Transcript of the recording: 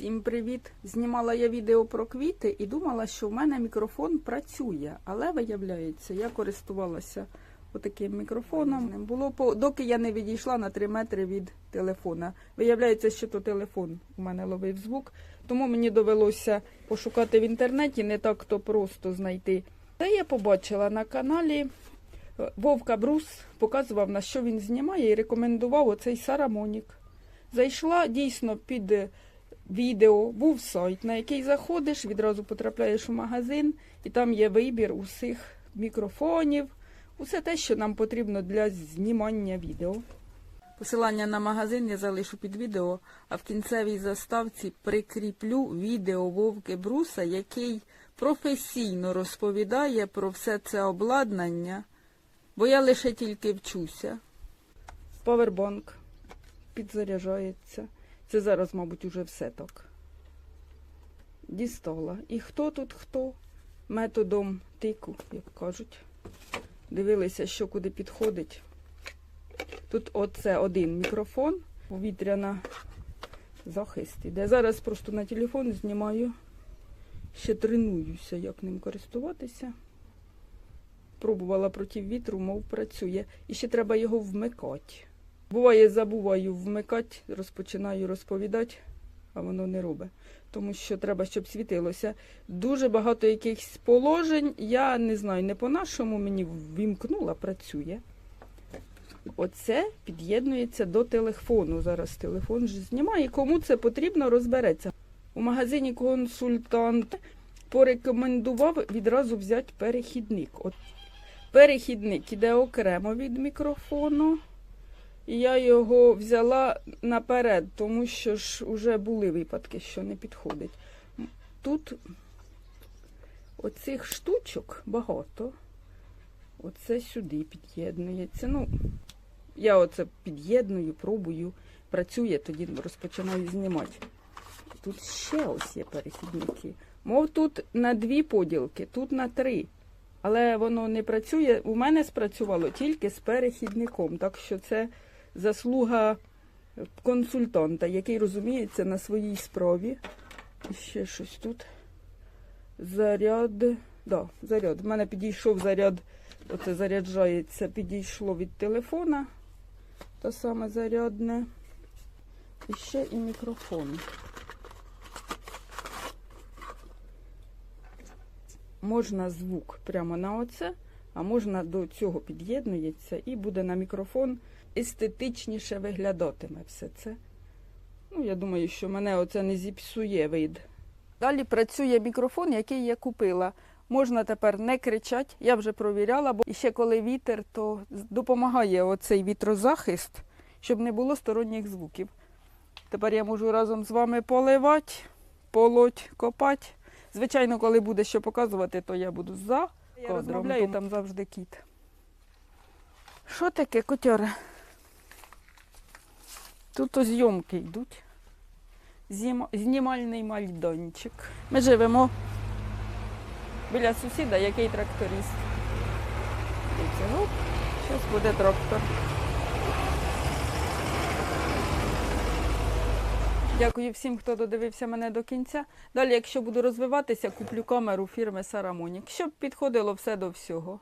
Всім привіт! Знімала я відео про квіти і думала, що в мене мікрофон працює, але виявляється, я користувалася отаким мікрофоном. Було доки я не відійшла на 3 метри від телефона. Виявляється, що то телефон у мене ловив звук, тому мені довелося пошукати в інтернеті, не так то просто знайти. Та я побачила на каналі е, Вовка Брус, показував на що він знімає і рекомендував оцей Сарамонік. Зайшла дійсно під е, відео, був сайт, на який заходиш, відразу потрапляєш у магазин, і там є вибір усіх мікрофонів, усе те, що нам потрібно для знімання відео. Посилання на магазин я залишу під відео, а в кінцевій заставці прикріплю відео Вовки Бруса, який професійно розповідає про все це обладнання, бо я лише тільки вчуся. Павербанк підзаряджається. Це зараз, мабуть, уже все так. Дістала. І хто тут хто? Методом тику, як кажуть. Дивилися, що куди підходить. Тут оце один мікрофон, повітряна захист іде. Зараз просто на телефон знімаю. Ще тренуюся, як ним користуватися. Пробувала проти вітру, мов працює. І ще треба його вмикати. Буває, забуваю вмикати, розпочинаю розповідати, а воно не робить. Тому що треба, щоб світилося. Дуже багато якихось положень. Я не знаю, не по-нашому мені вімкнула, працює. Оце під'єднується до телефону. Зараз телефон ж знімає. Кому це потрібно, розбереться. У магазині консультант порекомендував відразу взяти перехідник. От перехідник іде окремо від мікрофону. І я його взяла наперед, тому що ж вже були випадки, що не підходить. Тут оцих штучок багато. Оце сюди під'єднується. Ну, я оце під'єдную, пробую, працює, тоді розпочинаю знімати. Тут ще ось є перехідники. Мов тут на дві поділки, тут на три. Але воно не працює. У мене спрацювало тільки з перехідником. Так що це заслуга консультанта, який розуміється на своїй справі. І ще щось тут. Заряд. Да, заряд. У мене підійшов заряд, оце заряджається, підійшло від телефона. Те саме зарядне. І ще і мікрофон. Можна звук прямо на оце, а можна до цього під'єднується і буде на мікрофон естетичніше виглядатиме все це. Ну, я думаю, що мене оце не зіпсує вид. Далі працює мікрофон, який я купила. Можна тепер не кричати, я вже провіряла, бо ще коли вітер, то допомагає оцей вітрозахист, щоб не було сторонніх звуків. Тепер я можу разом з вами поливати, полоть, копати. Звичайно, коли буде що показувати, то я буду за я кадром, розмовляю, там завжди кіт. Що таке, котяре? Тут то зйомки йдуть. Знімальний майданчик. Ми живемо біля сусіда, який тракторист. Дивіться, ну, зараз буде трактор. Дякую всім, хто додивився мене до кінця. Далі, якщо буду розвиватися, куплю камеру фірми Сарамонік, щоб підходило все до всього.